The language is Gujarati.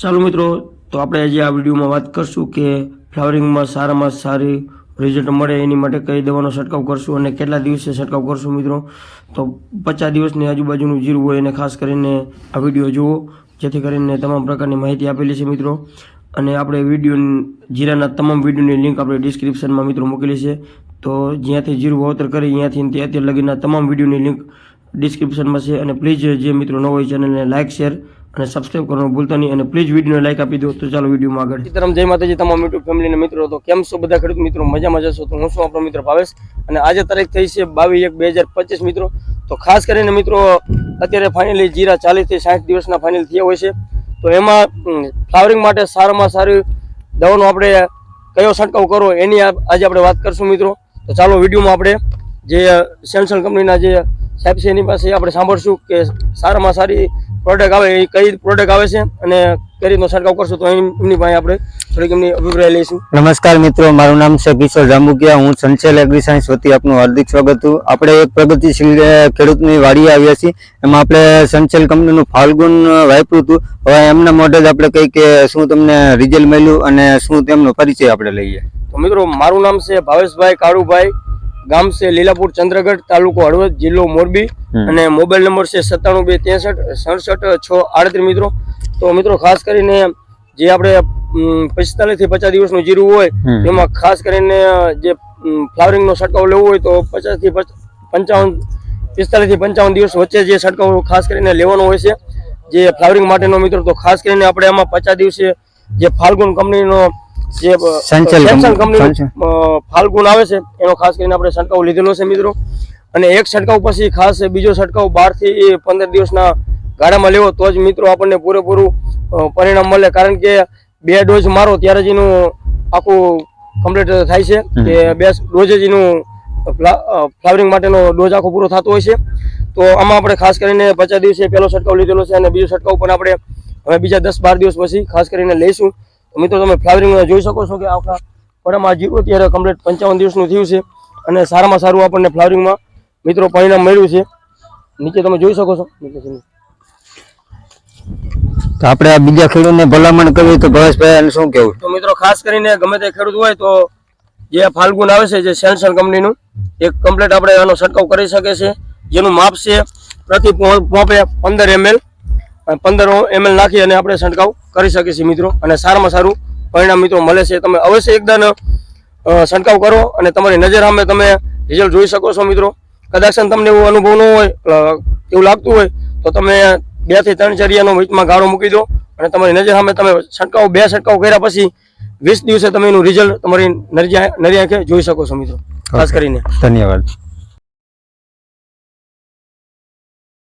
ચાલો મિત્રો, તો આપણે આજે આ વિડીયોમાં વાત કરશું કે ફ્લાવરિંગમાં સારામાં સારી રિઝલ્ટ મળે એની માટે કઈ દવાનો છંટકાવ કરશું અને કેટલા દિવસે છંટકાવ કરશું મિત્રો? તો પચાસ દિવસની આજુબાજુનું જીરું હોય એને ખાસ કરીને આ વીડિયો જુઓ, જેથી કરીને તમામ પ્રકારની માહિતી આપેલી છે મિત્રો. અને આપણે વીડિયો જીરાના તમામ વિડીયોની લિંક આપણે ડિસ્ક્રિપ્શનમાં મિત્રો મૂકેલી છે. તો જ્યાંથી જીરું વાવતર કરી ત્યાંથી અત્યાર લગીના તમામ વિડીયોની લિંક ડિસ્ક્રિપ્શનમાં છે અને પ્લીઝ જે મિત્રો ન હોય ચેનલને લાઇક શેર અને સબસ્ક્રાઇબ કરવાનું ભૂલતા નહીં અને પ્લીઝ વિડીયોને લાઇક આપી દો. તો ચાલો વિડીયોમાં આગળ. સીતારામ, જય માતાજી, તમામ યુટ્યુબ ફેમિલીના મિત્રો. તો કેમ છો બધા? ખેડૂત મિત્રો, મજામાં છો તો હું છું આપણો મિત્ર ભાવેશ. અને આજે તારીખ થઈ છે બાવીસ એક બે હજાર પચીસ, મિત્રો. તો ખાસ કરીને મિત્રો, અત્યારે ફાઇનલી જીરા ચાલીસથી સાઠ દિવસના ફાઇનલ થયા હોય છે. તો એમાં ફ્લાવરિંગ માટે સારામાં સારી દવાનો આપણે કયો છંટકાવ કરવો એની આજે આપણે વાત કરશું, મિત્રો. તો ચાલો, વિડીયોમાં આપણે જે સેમસંગ કંપનીના જે સાહેબ છે એની પાસે આપણે સાંભળશું કે સારામાં સારી પ્રોડક્ટ આવે એ કઈ પ્રોડક્ટ આવે છે અને કઈ રીતનો છંટકાવ કરશું તો એમ- એમની પાસે આપણે થોડીક એમની અભિપ્રાય લઈશું. નમસ્કાર મિત્રો મારું નામ છે કિશોર જાંબુકિયા હું સંચેલ એગ્રી સાયન્સ વતી આપનું હાર્દિક સ્વાગત છું. આપણે એક પ્રગતિશીલ ખેડૂતની વાડી આવ્યા છીએ. એમાં આપણે સંચેલ કંપનીનું ફાલ્ગુન વાપર્યું હતું. હવે એમના મોઢે જ આપણે કહી કે શું તમને રિઝલ્ટ મળ્યું અને શું તેમનો પરિચય આપણે લઈએ. તો મિત્રો મારું નામ છે ભાવેશભાઈ કાળુભાઈ. ગામ છે લીલાપુર ચંદ્રગઢ તાલુકો હળવદ જિલ્લો મોરબી. અને મોબાઈલ નંબર છે સત્તાણું બે ત્રેસઠ સડસઠ છ આડત્રીસ મિત્રો. તો મિત્રો ખાસ કરીને જે આપણે પિસ્તાલીસથી પચાસ દિવસનું જીરું હોય. એમાં ખાસ કરીને જે ફ્લાવરિંગનો છંટકાવ લેવો હોય તો પચાસથી પંચાવન પિસ્તાલીસથી પંચાવન દિવસ વચ્ચે જે છંટકાવ ખાસ કરીને લેવાનો હોય છે. જે ફ્લાવરિંગ માટેનો મિત્રો તો ખાસ કરીને આપણે આમાં પચાસ દિવસે જે ફાલ્ગુન કંપનીનો જે સંચલ સેમસંગ કંપની. ફાલ્ગુન આવે છે એનો ખાસ કરીને આપણે છંટકાવ લીધેલો છે મિત્રો. અને એક છંટકાવ પછી ખાસ બીજો છંટકાવ બારથી પંદર દિવસના ગાળામાં લેવો તો જ મિત્રો આપણને પૂરેપૂરું પરિણામ મળે. કારણ કે બે ડોઝ મારો ત્યારે જ એનું આખું કમ્પ્લીટ થાય છે. કે બે ડોઝ જ એનું ફ્લાવરિંગ માટેનો ડોઝ આખો પૂરો થતો હોય છે. તો આમાં આપણે ખાસ કરીને પચાસ દિવસે પહેલો છંટકાવ લીધેલો છે અને બીજો છંટકાવ પણ આપણે હવે બીજા દસ બાર દિવસ પછી ખાસ કરીને લઈશું. મિત્રો તમે ફ્લાવરિંગ જોઈ શકો છો કે આખા પડામાં જીરો અત્યારે કમ્પ્લીટ પંચાવન દિવસનું થયું છે અને સારામાં સારું આપણને ફ્લાવરિંગમાં મિત્રો પરિણામ મળ્યું છે. નીચે તમે જોઈ શકો છો. તો આપણે આ બીજા ખેડૂતને ભલામણ કરવી તો ભવેશભાઈ શું કેવું તો મિત્રો ખાસ કરીને ગમે તે ખેડૂત હોય તો જે ફાલ્ગુન આવે છે જે સેન્સર કંપનીનું એક કમ્પ્લીટ આપણે આનો છંટકાવ કરી શકે છે. જેનું માપ છે પ્રતિ પોપે પોંપે પંદર એમએલ પંદર એમએલ નાખી અને આપણે છંટકાવ કરી શકીએ છીએ મિત્રો. અને સારામાં સારું પરિણામ મિત્રો મળે છે. તમે અવશ્ય એકદમ છંટકાવ કરો અને તમારી નજર સામે તમે રિઝલ્ટ જોઈ શકો છો મિત્રો. કદાચ તમને એવો અનુભવ ન હોય એવું લાગતું હોય તો તમે બેથી ત્રણ ચરિયાનો વચમાં ગાળો મૂકી દો અને તમારી નજર સામે તમે છંટકાવ બે છંટકાવ કર્યા પછી વીસ દિવસે તમે એનું રિઝલ્ટ તમારી નરિયા નરિયા જોઈ શકો છો મિત્રો. ખાસ કરીને. ધન્યવાદ.